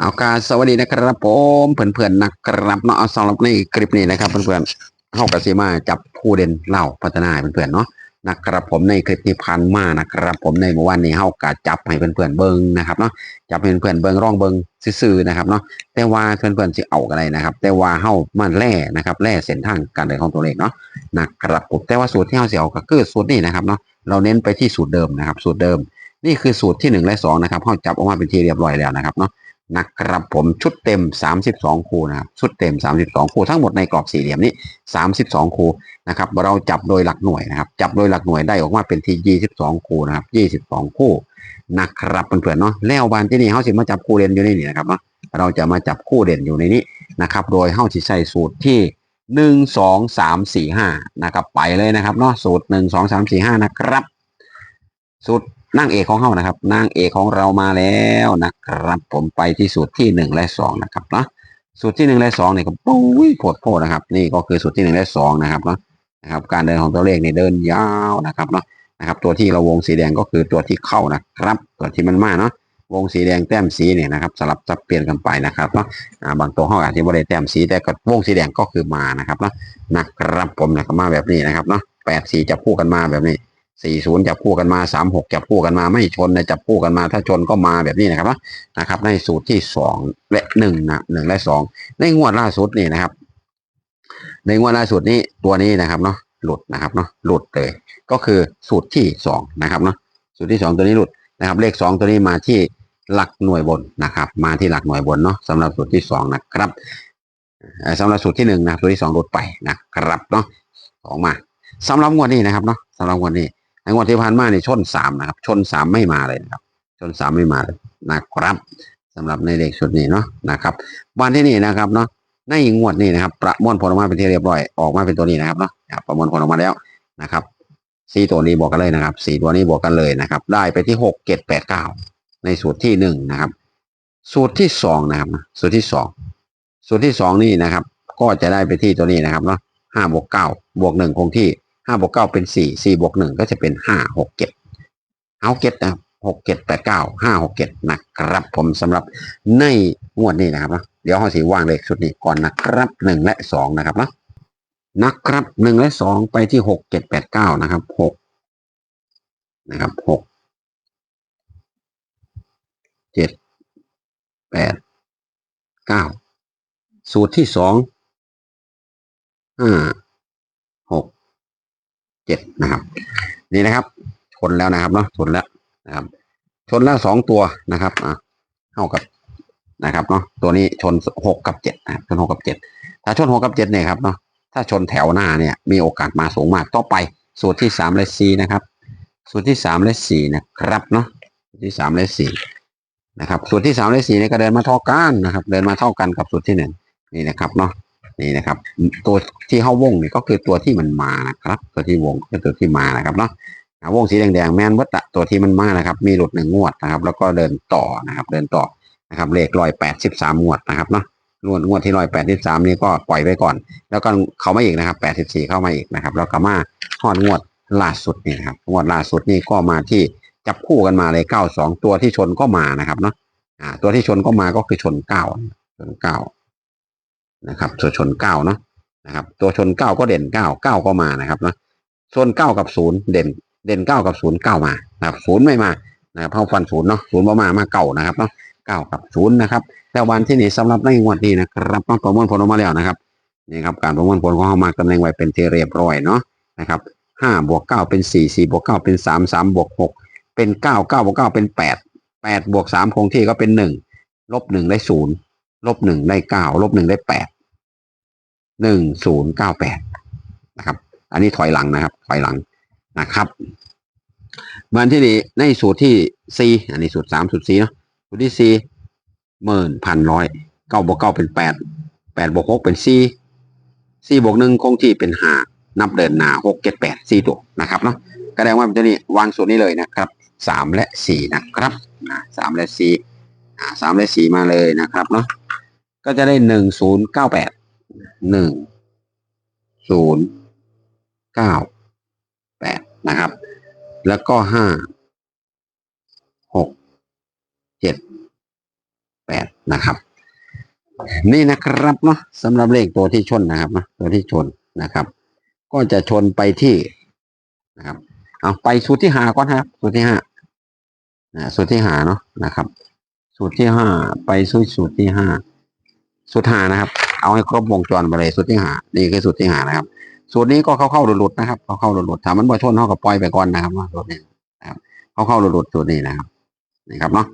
เอาการสวัสดีนะครับผมเพื่อนๆนะครับเนาะเอาสำหรับในคลิปนี้นะครับเพื่อนๆเข้ากับซีมาจับผู้เด่นเล่าพัฒนาเพื่อนๆเนาะนะครับผมในคลิปที่พันมานะครับผมในเมื่อวานนี้เข้ากะจับให้เพื่อนๆเบิ้งนะครับเนาะจับให้เพื่อนๆเบิ้งร่องเบิ้งซื่อๆนะครับเนาะแต่ว่าเพื่อนๆจะเอาอะไรนะครับ แต่ว่าเข้ามันแร่นะครับแร่เส้นทางการเดินของตัวเลขเนาะนะครับผมแต่ว่าสูตรที่เข้าเสียเอาก็คือสูตรนี้นะครับเนาะเราเน้นไปที่สูตรเดิมนะครับ สูตรเดิม นี่คือสูตรที่หนึ่งและสองนะครับเข้าจับออกมาเป็นทีเรียบร้อยแล้วนะครับเนาะ นะครับผมชุดเต็ม 32 คู่นะครับชุดเต็ม 32 คู่ทั้งหมดในกรอบสี่เหลี่ยมนี้ 32 คู่นะครับเราจับโดยหลักหน่วยนะครับ จับโดยหลักหน่วยได้ออกมาเป็นที่ 22 คู่นะครับ 22 คู่นะครับเพื่อนๆเนาะแล้วบานที่นี่เขาสิมาจับคู่เด่นอยู่ในนี่นะครับเนาะเราจะมาจับคู่เด่นอยู่ในนี้นะครับโดยเข้าสิใส่สูตรที่1 2 3 4 5นะครับไปเลยนะครับเนาะสูตร1 2 3 4 5นะครับ สูตร นางเอกของเขานะครับนางเอกของเรามาแล้วนะครับ ผมไปที่สูตรที่หนึ่งและสองนะครับเนาะสูตรที่หนึ่งและสองเนี่ยก็ปุ้ยโผดโพดนะครับ นี่ก็คือสูตรที่หนึ่งและสองนะครับเนาะนะครับ การเดินของตัวเลขเนี่ยเดินยาวนะครับเนาะนะครับ ตัวที่เราวงสีแดงก็คือตัวที่เข้านะครับ ตัวที่มันมาเนาะวงสีแดงแต้มสีเนี่ยนะครับ สลับสับเปลี่ยนกันไปนะครับเนาะบางตัวห้องอาจจะไม่ได้แต้มสีแต่ก็วงสีแดงก็คือมานะครับเนาะนะครับผมนะครับมาแบบนี้นะครับเนาะแปดสีจะคู่กันมาแบบนี้ สี่ศูนย์จับคู่กันมาสามหกจับคู่กันมาไม่ชนนะจับคู่กันมาถ้าชนก็มาแบบนี้นะครับนะครับ ในสูตรที่สองและหนึ่งนะหนึ่งและสองในงวดล่าสุดนี่นะครับ ในงวดล่าสุดนี้ตัวนี้นะครับเนาะหลุดนะครับเนาะหลุดเลยก็คือสูตรที่สองนะครับเนาะสูตรที่สองตัวนี้หลุดนะครับ เลขสองตัวนี้มาที่หลักหน่วยบนนะครับ มาที่หลักหน่วยบนเนาะสำหรับสูตรที่สองนะครับสำหรับสูตรที่หนึ่งนะสูตรที่สองหลุดไปนะครับเนาะสองมาสำหรับงวดนี้นะครับเนาะสำหรับงวดนี้ ในงวดที่ผ่านมาเนี่ยชนสามนะครับ ชนสามไม่มาเลยนะครับ ชนสามไม่มาเลยนะครับสำหรับในเลขชุดนี้เนาะนะครับวันที่นี่นะครับเนาะในงวดนี้นะครับ ประมวลผลออกมาเป็นที่เรียบร้อยออกมาเป็นตัวนี้นะครับเนาะประมวลผลออกมาแล้วนะครับสี่ตัวนี้บวกกันเลยนะครับสี่ตัวนี้บวกกันเลยนะครับ ได้ไปที่หกเจ็ดแปดเก้าในสูตรที่หนึ่งนะครับ สูตรที่สองนะครับ สูตรที่สองสูตรที่สองนี่นะครับ ก็จะได้ไปที่ตัวนี้นะครับเนาะห้าบวกเก้าบวกหนึ่งคงที่ ห้าบวกเก้าเป็นสี่สี่บวกหนึ่งก็จะเป็นห้าหกเจ็ดเอาเก็ตนะหกเจ็ดแปดเก้าห้าหกเจ็ดนะครับผมสำหรับในงวดนี้นะครับเนะเดี๋ยวห้องสีว่างเลขชุดนี้ก่อนนะครับหนึ่งและสองนะครับนะนะครับหนึ่งและสองไปที่หกเจ็ดแปดเก้านะครับหกนะครับหกเจ็ดแปดเก้าสูตรที่สองห้า จ็ดนะครับ นี่นะครับชนแล้วนะครับเนาะชนแล้วนะครับชนแล้วสองตัวนะครับอะเท่ากับนะครับเนาะตัวนี้ชนหกกับเจ็ดนะครับชนหกกับเจ็ดถ้าชนหกกับเจ็ดเนี่ยครับเนาะถ้าชนแถวหน้าเนี่ยมีโอกาสมาสูงมากต่อไปสูตรที่สามและสี่นะครับสูตรที่สามและสี่นะครับเนาะสูตรที่สามและสี่นะครับ สูตรที่สามและสี่เนี่ยก็เดินมาเท่ากันนะครับ เดินมาเท่ากันกับสูตรที่หนึ่งนี่นะครับเนาะ นี่นะครับ ตัวที่เข้าวงนี่ก็คือตัวที่มันมานะครับ ตัวที่วงคือตัวที่มานะครับเนาะวงสีแดงๆแมนวัตะตัวที่มันมานะครับ มีหลุดหนึ่งงวดนะครับ แล้วก็เดินต่อนะครับ เดินต่อนะครับเลขร้อยแปดสิบสามงวดนะครับเนาะงวดงวดที่ร้อยแปดสิบสามนี้ก็ปล่อยไปก่อน แล้วก็เขามาอีกนะครับแปดสิบสี่เข้ามาอีกนะครับแล้วก็มาฮอดงวดล่าสุดนี่นะครับงวดล่าสุดนี่ก็มาที่จับคู่กันมาเลยเก้าสองตัวที่ชนก็มานะครับเนาะอ่า ตัวที่ชนก็มาก็คือชนเก้าชนเก้า นะครับตัวชนเก้าเนาะนะครับ ตัวชนเก้าก็เด่นเก้าเก้าก็มานะครับเนาะส่วนเก้ากับศูนย์เด่นเด่นเก้ากับศูนย์เก้ามานะครับศูนย์ไม่มานะครับเท่าฟันศูนย์เนาะศูนย์บ่มามาเก้านะครับเนาะเก้ากับศูนย์นะครับ แต่วันที่นี่สำหรับในงวดนี้นะครับต้องประมวลผลออกมาแล้วนะครับนี่ครับการประมวลผลของเขามาตำแหน่งไว้เป็นเทเรียบร้อยเนาะนะครับห้าบวกเก้าเป็นสี่สี่บวกเก้าเป็นสามสามบวกหกเป็นเก้าเก้าบวกเก้าเป็นแปดแปดบวกสามคงที่ก็เป็นหนึ่งลบหนึ่งได้ศูนย์ลบหนึ่งได้เก้าลบหนึ่งได้แปด หนึ่งศูนย์เก้าแปดนะครับ อันนี้ถอยหลังนะครับ ถอยหลังนะครับวันที่นี่ในสูตรที่สี่อันนี้สูตรสามสูตรสี่เนาะสูตรที่สี่หมื่นพันร้อยเก้าบวกเก้าเป็นแปดแปดบวกหกเป็นสี่สี่บวกหนึ่งคงที่เป็นห้านับเดินหน้าหกเจ็ดแปดสี่ตัวนะครับเนาะก็แสดงว่าตัวนี้วางสูตรนี้เลยนะครับสามและสี่นะครับสามและสี่สามและสี่มาเลยนะครับเนาะก็จะได้หนึ่งศูนย์เก้าแปด หนึ่งศูนย์เก้าแปดนะครับ แล้วก็ห้าหกเจ็ดแปดนะครับ นี่นะครับเนาะสำหรับเลขตัวที่ชนนะครับนะตัวที่ชนนะครับ ก็จะชนไปที่นะครับเอาไปสูตรที่หาก่อนครับ สูตรที่ห้านะสูตรที่หาเนาะนะครับ สูตรที่ห้าไปสู่สูตรที่ห้าสูตรหานะครับ เอาให้ครบวงจรไปเลยสูตรที่หานี่คือสูตรที่หานะครับสูตรนี้ก็เข้าเข้าๆหลุดๆนะครับเข้าเข้าๆหลุดๆถามมันบ่ชนเท่ากับปล่อยไปก่อนนะครับว่าสูตรนี้นะครับเข้าเข้าๆหลุดๆสูตรนี้นะครับนี่ครับเนาะ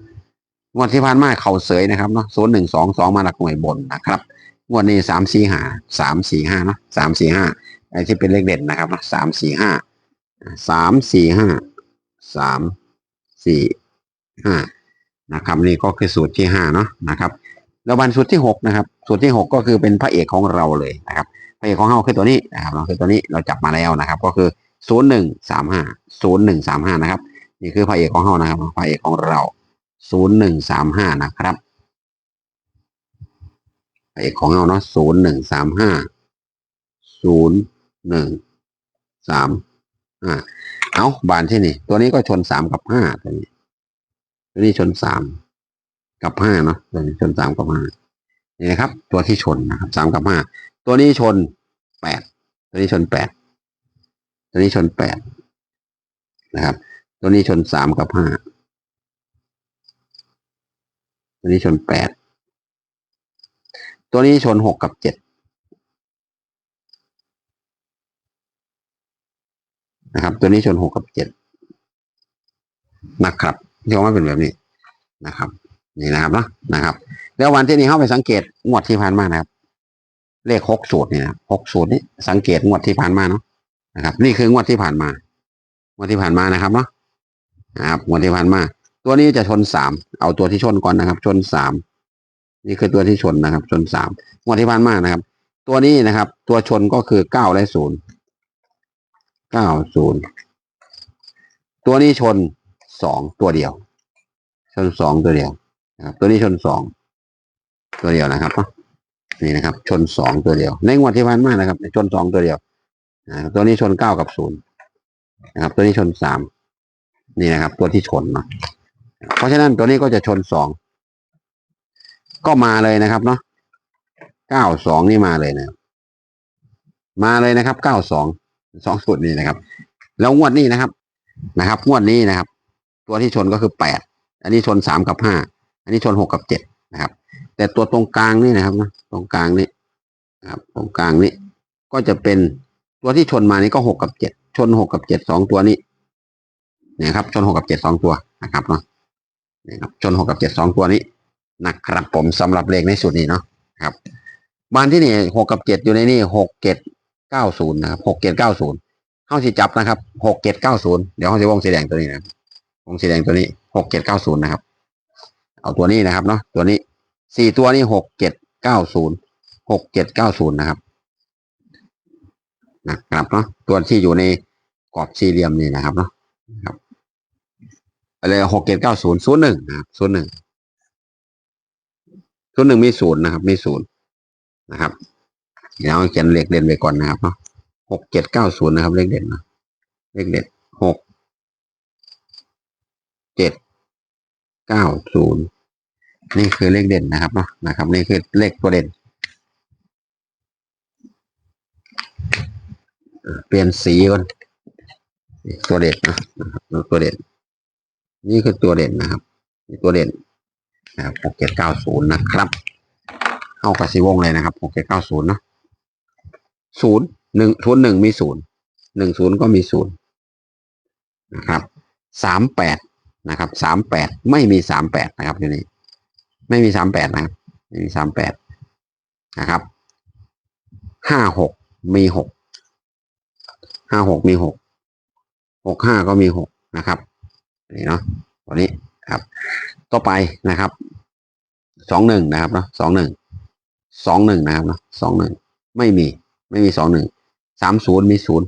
งวดที่ผ่านมาเข่าเสยนะครับเนาะศูนย์หนึ่งสองสองมาหลักหน่วยบนนะครับงวดนี้สามสี่ห้าสามสี่ห้าเนาะสามสี่ห้าไอ้ที่เป็นเลขเด่นนะครับเนาะสามสี่ห้าสามสี่ห้าสามสี่ห้านะครับ นี่ก็คือสูตรที่ห้าเนาะนะครับ แล้ววันสูตรที่หกนะครับ สูตรที่หกก็คือเป็นพระเอกของเราเลยนะครับ พระเอกของเราคือตัวนี้นะครับเราคือตัวนี้เราจับมาแล้วนะครับ ก็คือศูนย์หนึ่งสามห้าศูนย์หนึ่งสามห้านะครับ นี่คือพระเอกของเรานะครับ พระเอกของเราศูนย์หนึ่งสามห้านะครับ พระเอกของเราเนาะศูนย์หนึ่งสามห้าศูนย์หนึ่งสามห้าเอาบานที่นี่ ตัวนี้ก็ชนสามกับห้าตัวนี้ ตัวนี้ชนสาม กับห้าเนาะตัวนี้ชนสามกับห้านี่นะครับ ตัวที่ชนนะครับสามกับห้าตัวนี้ชนแปดตัวนี้ชนแปดตัวนี้ชนแปดนะครับ ตัวนี้ชนสามกับห้าตัวนี้ชนแปดตัวนี้ชนหกกับเจ็ดนะครับ ตัวนี้ชนหกกับเจ็ดนะครับที่ว่าเป็นแบบนี้นะครับ นี่นะครับเนาะนะครับ แล้ววันที่นี้เข้าไปสังเกตงวดที่ผ่านมานะครับ เลขหกสูตรนี่นะหกสูตรนี่สังเกตงวดที่ผ่านมาเนาะนะครับ นี่คืองวดที่ผ่านมางวดที่ผ่านมานะครับเนาะนะครับงวดที่ผ่านมา ตัวนี้จะชนสามเอาตัวที่ชนก่อนนะครับ ชนสามนี่คือตัวที่ชนนะครับ ชนสามงวดที่ผ่านมานะครับ ตัวนี้นะครับ ตัวชนก็คือเก้าและศูนย์เก้าศูนย์ตัวนี้ชนสองตัวเดียว ชนสองตัวเดียว นะครับ ตัวนี้ชนสองตัวเดียวนะครับนี่นะครับ ชนสองตัวเดียว ในงวดที่ผ่านมานะครับ ชนสองตัวเดียวนะครับตัวนี้ชนเก้ากับศูนย์นะครับ ตัวนี้ชนสามนี่นะครับ ตัวที่ชนเนาะเพราะฉะนั้นตัวนี้ก็จะชนสองก็มาเลยนะครับเนาะเก้าสองนี่มาเลยนะมาเลยนะครับเก้าสองสองสูตรนี้นะครับ แล้วงวดนี้นะครับนะครับ งวดนี้นะครับ ตัวที่ชนก็คือแปดอันนี้ชนสามกับห้า อันนี้ชนหกกับเจ็ดนะครับ แต่ตัวตรงกลางนี่นะครับนะตรงกลางนี่นะครับตรงกลางนี่ก็จะเป็นตัวที่ชนมานี่ก็หกกับเจ็ดชนหกกับเจ็ดสองตัวนี้นี่ยครับ ชนหกกับเจ็ดสองตัวนะครับเนาะนี่ครับชนหกกับเจ็ดสองตัวนี้นะครับผมสำหรับเลขในสูตรนี้เนาะครับบ้านที่นี่หกกับเจ็ดอยู่ในนี่หกเจ็ดเก้าศูนย์นะครับหกเจ็ดเก้าศูนย์เข้าสิจับนะครับหกเจ็ดเก้าศูนย์เดี๋ยวเข้าจะวงสีแดงตัวนี้นะวงสีแดงตัวนี้หกเจ็ดเก้าศูนย์นะครับ เอาตัวนี้นะครับเนาะตัวนี้สี่ตัวนี้หกเจ็ดเก้าศูนย์หกเจ็ดเก้าศูนย์นะครับนะครับเนาะตัวที่อยู่ในกรอบสี่เหลี่ยมนี่นะครับเนาะครับอะไรหกเจ็ดเก้าศูนย์ศูนย์หนึ่งนะครับศูนย์หนึ่งศูนย์หนึ่งมีศูนย์นะครับ มีศูนย์นะครับเดี๋ยวเขียนเลขเด่นไปก่อนนะครับเนาะหกเจ็ดเก้าศูนย์นะครับ เลขเด่นนะเลขเด่นหกเจ็ดเก้าศูนย์ นี่คือเลขเด่นนะครับเนาะนะครับ นี่คือเลขตัวเด่น เปลี่ยนสีก่อนตัวเด่นนะครับตัวเด่น นี่คือตัวเด่นนะครับตัวเด่นนะครับหกเจ็ดเก้าศูนย์นะครับเข้ากับสีวงเลยนะครับหกเจ็ดเก้าศูนย์เนาะศูนย์หนึ่งศูนย์หนึ่งมีศูนย์หนึ่งศูนย์ก็มีศูนย์นะครับสามแปดนะครับสามแปดไม่มีสามแปดนะครับอยู่นี่ ไม่มีสามแปดนะครับไม่มีสามแปดนะครับห้าหกมีหกห้าหกมีหกหกห้าก็มีหกนะครับนี่เนาะตัวนี้ครับ ต่อไปนะครับสองหนึ่งนะครับเนาะสองหนึ่งสองหนึ่งนะครับเนาะสองหนึ่งไม่มีไม่มีสองหนึ่งสามศูนย์มีศูนย์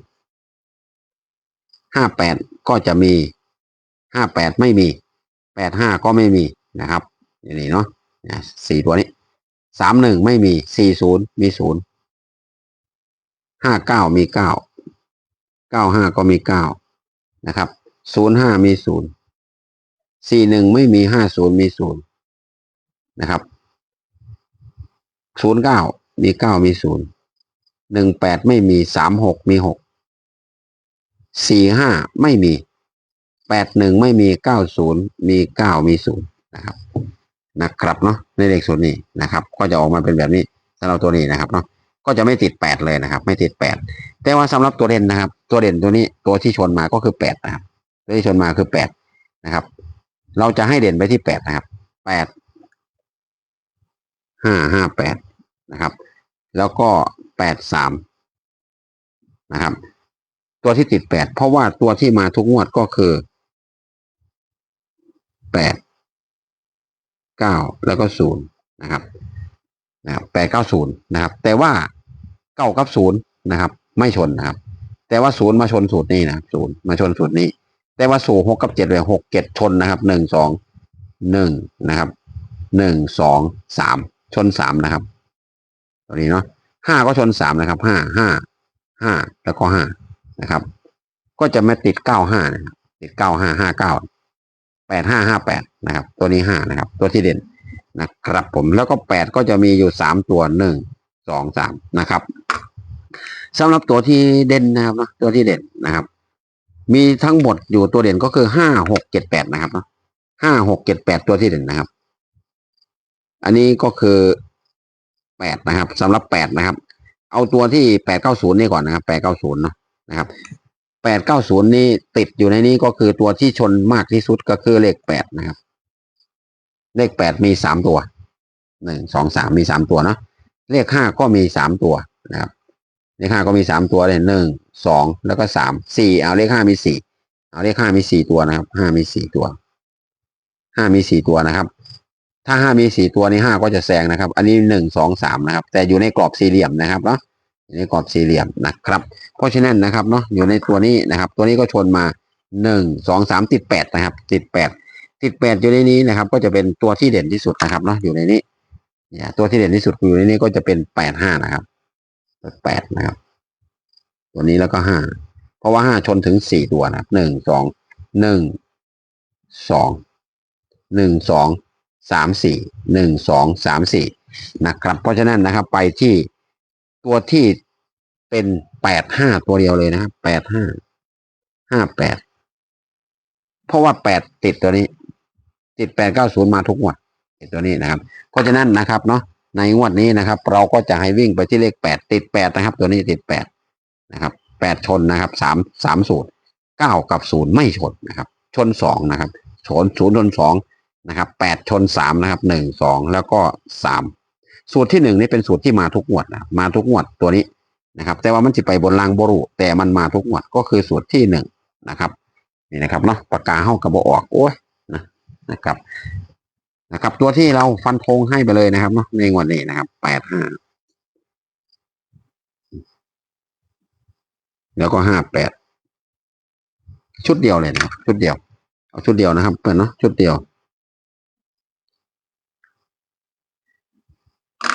ห้าแปดก็จะมีห้าแปดไม่มีแปดห้าก็ไม่มีนะครับ อย่างนี้เนาะสี่ตัวนี้สามหนึ่งไม่มีสี่ศูนย์มีศูนย์ห้าเก้ามีเก้าเก้าห้าก็มีเก้านะครับศูนย์ห้ามีศูนย์สี่หนึ่งไม่มีห้าศูนย์มีศูนย์นะครับศูนย์เก้ามีเก้ามีศูนย์หนึ่งแปดไม่มีสามหกมีหกสี่ห้าไม่มีแปดหนึ่งไม่มีเก้าศูนย์มีเก้ามีศูนย์นะครับ นะครับเนาะในเลขศูนย์นี้นะครับ ก็จะออกมาเป็นแบบนี้สำหรับตัวนี้นะครับเนาะก็จะไม่ติดแปดเลยนะครับ ไม่ติดแปดแต่ว่าสำหรับตัวเด่นนะครับ ตัวเด่นตัวนี้ตัวที่ชนมาก็คือแปดนะครับตัวที่ชนมาคือแปดนะครับ เราจะให้เด่นไปที่แปดนะครับแปดห้าห้าแปดนะครับ แล้วก็แปดสามนะครับ ตัวที่ติดแปดเพราะว่าตัวที่มาทุกงวดก็คือแปดเก้าแล้วก็ศูนย์นะครับนะครับแปดเก้าศูนย์นะครับ แต่ว่าเก้ากับศูนย์นะครับ ไม่ชนนะครับ แต่ว่าศูนย์มาชนสูตรนี้นะครับศูนย์มาชนสูตรนี้ แต่ว่าสูหกกับเจ็ดเลยหกเจ็ดชนนะครับหนึ่งสองหนึ่งนะครับหนึ่งสองสามชนสามนะครับ ตัวนี้เนาะห้าก็ชนสามนะครับห้าห้าห้าแล้วก็ห้านะครับ ก็จะไม่ติดเก้าห้านะครับติดเก้าห้าห้าเก้า แปดห้าห้าแปดนะครับ ตัวนี้ห้านะครับ ตัวที่เด่นนะครับ ผมแล้วก็แปดก็จะมีอยู่สามตัวหนึ่งสองสามนะครับสำหรับตัวที่เด่นนะครับนะตัวที่เด่นนะครับ มีทั้งหมดอยู่ตัวเด่นก็คือห้าหกเจ็ดแปดนะครับนะห้าหกเจ็ดแปดตัวที่เด่นนะครับ อันนี้ก็คือแปดนะครับสำหรับแปดนะครับ เอาตัวที่แปดเก้าศูนย์นี่ก่อนนะครับแปดเก้าศูนย์เนาะนะครับ แปดเก้าศูนย์นี่ติดอยู่ในนี้ก็คือตัวที่ชนมากที่สุดก็คือเลขแปดนะครับ เลขแปดมีสามตัวหนึ่งสองสามมีสามตัวเนาะเลขห้าก็มีสามตัวนะครับเลขห้าก็มีสามตัวเลยหนึ่งสองแล้วก็สามสี่เอาเลขห้ามีสี่เอาเลขห้ามีสี่ตัวนะครับห้ามีสี่ตัวห้ามีสี่ตัวนะครับ ถ้าห้ามีสี่ตัวนี้ห้าก็จะแซงนะครับ อันนี้หนึ่งสองสามนะครับ แต่อยู่ในกรอบสี่เหลี่ยมนะครับเนาะ อยู่ในกรอบสี่เหลี่ยมนะครับ เพราะฉะนั้นนะครับเนาะอยู่ในตัวนี้นะครับ ตัวนี้ก็ชนมาหนึ่งสองสามติดแปดนะครับ ติดแปดติดแปดอยู่ในนี้นะครับ ก็จะเป็นตัวที่เด่นที่สุดนะครับเนาะอยู่ในนี้เนี่ยตัวที่เด่นที่สุดอยู่ในนี้ก็จะเป็นแปดห้านะครับแปดนะครับ ตัวนี้แล้วก็ห้าเพราะว่าห้าชนถึงสี่ตัวนะครับหนึ่งสองหนึ่งสองหนึ่งสองสามสี่หนึ่งสองสามสี่นะครับ เพราะฉะนั้นนะครับไปที่ ตัวที่เป็นแปดห้าตัวเดียวเลยนะครับแปดห้าห้าแปดเพราะว่าแปดติดตัวนี้ ติดแปดเก้าศูนย์มาทุกงวดติดตัวนี้นะครับ เพราะฉะนั้นนะครับเนาะในงวดนี้นะครับ เราก็จะให้วิ่งไปที่เลขแปดติดแปดนะครับ ตัวนี้ติดแปดนะครับแปดชนนะครับสามสามสูตรเก้ากับศูนย์ไม่ชนนะครับ ชนสองนะครับชนศูนย์ชนสองนะครับแปดชนสามนะครับหนึ่งสองแล้วก็สาม สูตรที่หนึ่งนี่เป็นสูตรที่มาทุกงวดนะมาทุกงวดตัวนี้นะครับ แต่ว่ามันจะไปบนรางบรุแต่มันมาทุกงวดก็คือสูตรที่หนึ่งนะครับนี่นะครับเนาะปากกาเข้ากระบอกออกโอ้ยนะนะครับนะครับ ตัวที่เราฟันธงให้ไปเลยนะครับเนาะในงวดนี้นะครับแปดห้าแล้วก็ห้าแปดชุดเดียวเลยนะครับชุดเดียวเอาชุดเดียวนะครับเปิดเนาะชุดเดียว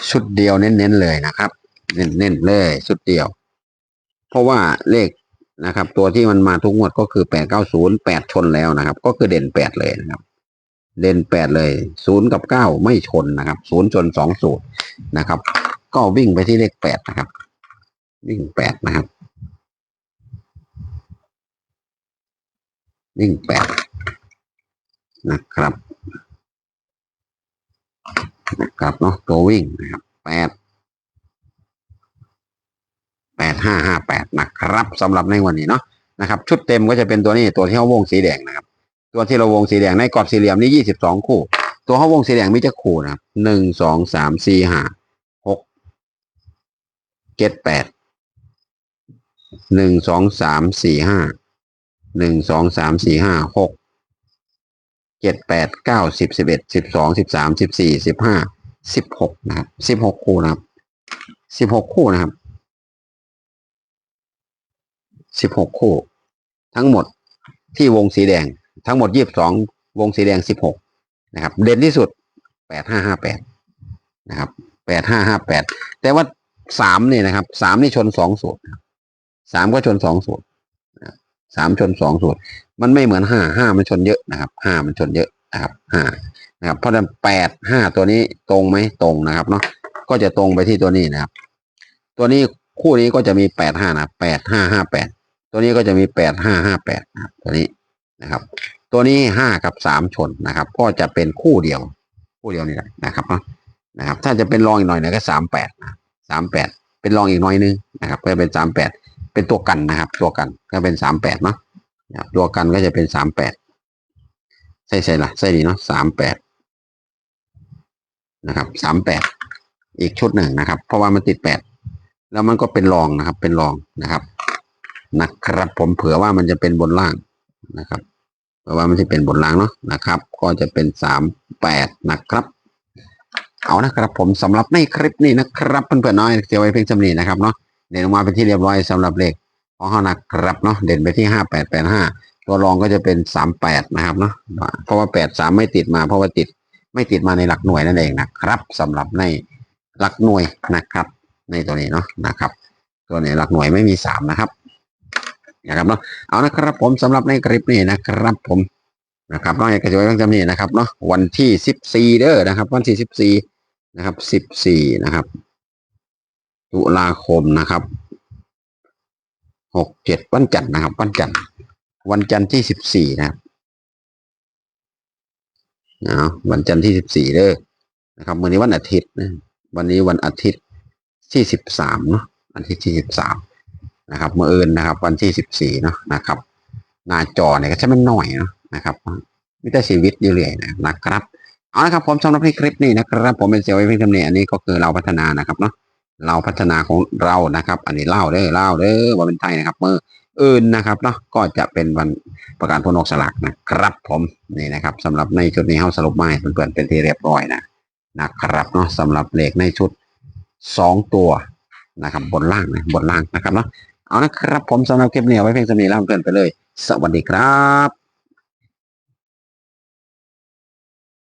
ชุดเดียวเน้นๆเลยนะครับ เน้นๆเลยชุดเดียว เพราะว่าเลขนะครับ ตัวที่มันมาทุกงวดก็คือแปดเก้าศูนย์แปดชนแล้วนะครับ ก็คือเด่นแปดเลยนะครับ เด่นแปดเลยศูนย์กับเก้าไม่ชนนะครับศูนย์ชนสองสูตรนะครับ ก็วิ่งไปที่เลขแปดนะครับ วิ่งแปดนะครับ วิ่งแปดนะครับ นะครับเนาะตัววิ่งนะครับแปดแปดห้าห้าแปดนะครับสำหรับในวันนี้เนาะนะครับ ชุดเต็มก็จะเป็นตัวนี้ตัวที่เขาวงสีแดงนะครับ ตัวที่เราวงสีแดงในกรอบสี่เหลี่ยมนี้ยี่สิบสองคู่ ตัวเขาวงสีแดงมีจะคู่นะครับหนึ่งสองสามสี่ห้าหกเจ็ดแปดหนึ่งสองสามสี่ห้าหนึ่งสองสามสี่ห้าหก เจ็ดแปดเก้าสิบสิบเอ็ดสิบสองสิบสามสิบสี่สิบห้าสิบหกนะครับสิบหกคู่นะครับสิบหกคู่นะครับสิบหกคู่ ทั้งหมดที่วงสีแดง ทั้งหมดยี่สิบสองวงสีแดงสิบหกนะครับ เด่นที่สุดแปดห้าห้าแปดนะครับแปดห้าห้าแปดแต่ว่าสามเนี่ยนะครับสามนี่ชนสองสูตรสามก็ชนสองสูตร สามชนสองสูตรมันไม่เหมือนห้าห้ามันชนเยอะนะครับห้ามันชนเยอะนะครับห้านะครับเพราะฉะนั้นแปดห้าตัวนี้ตรงไหมตรงนะครับเนาะก็จะตรงไปที่ตัวนี้นะครับ ตัวนี้คู่นี้ก็จะมีแปดห้านะแปดห้าห้าแปดตัวนี้ก็จะมีแปดห้าห้าแปดนะครับตัวนี้นะครับ ตัวนี้ห้ากับสามชนนะครับ ก็จะเป็นคู่เดียว คู่เดียวนี่แหละนะครับเนาะนะครับ ถ้าจะเป็นรองอีกหน่อยหนึงก็สามแปดสามแปดเป็นรองอีกหน่อยนึงนะครับก็จะเป็นสามแปด เป็นตัวกันนะครับ ตัวกันก็เป็นสามแปดเนาะตัวกันก็จะเป็นสามแปดใช่ใช่ละใช่ดีเนาะสามแปดนะครับสามแปดอีกชุดหนึ่งนะครับ เพราะว่ามันติดแปดแล้วมันก็เป็นรองนะครับ เป็นรองนะครับนะครับ ผมเผื่อว่ามันจะเป็นบนล่างนะครับเพราะว่ามันจะเป็นบนล่างเนาะนะครับ ก็จะเป็นสามแปดนะครับ เอานะครับ ผมสำหรับในคลิปนี้นะครับเพื่อนๆน้อยเสียไว้เพียงจำนี้นะครับเนาะ เด่นออกมาเป็นที่เรียบร้อยสำหรับเลขของเขานะครับเนาะเด่นไปที่ห้าแปดแปดห้าตัวรองก็จะเป็นสามแปดนะครับเนาะเพราะว่าแปดสามไม่ติดมา เพราะว่าติดไม่ติดมาในหลักหน่วยนั่นเองนะครับสำหรับในหลักหน่วยนะครับ ในตัวนี้เนาะนะครับ ตัวนี้หลักหน่วยไม่มีสามนะครับนะครับเนาะเอานะครับผมสำหรับในคลิปนี้นะครับผมนะครับน้องเอกจะไว้เพียงจำนี้นะครับเนาะวันที่สิบสี่เด้อนะครับ วันที่สิบสี่นะครับสิบสี่นะครับ ตุลาคมนะครับหกเจ็ดวันจันทร์นะครับ วันจันทร์วันจันทร์ที่สิบสี่นะครับเอาวันจันทร์ที่สิบสี่เด้อนะครับวันนี้วันอาทิตย์นะวันนี้วันอาทิตย์ที่สิบสามเนาะอาทิตย์ที่สิบสามนะครับเมื่อเอินนะครับ วันที่สิบสี่เนาะนะครับ หน้าจอเนี่ยก็จะไม่น้อยเนาะนะครับไม่ได้ชีวิตอยู่เรื่อยนะครับ เอาละครับผมสำหรับในคลิปนี้นะครับ ผมเป็นเซลล์ไอพิงคำเนี่ยอันนี้ก็คือเราพัฒนานะครับเนาะ เราพัฒนาของเรานะครับ อันนี้เล่าเด้อเล่าเด้อว่าเป็นไทยนะครับเมื่ออื่นนะครับเนาะก็จะเป็นวันประกาศผลออกสลากนะครับ ผมนี่นะครับสำหรับในชุดนี้เฮาสรุปมาให้เพื่อนๆเป็นที่เรียบร้อยนะนะครับเนาะสำหรับเลขในชุดสองตัวนะครับ บนล่างนะบนล่างนะครับเนาะเอานะครับ ผมสำหรับคลิปนี้ไว้เพียงเท่านี้แล้วเกินไปเลย สวัสดีครับ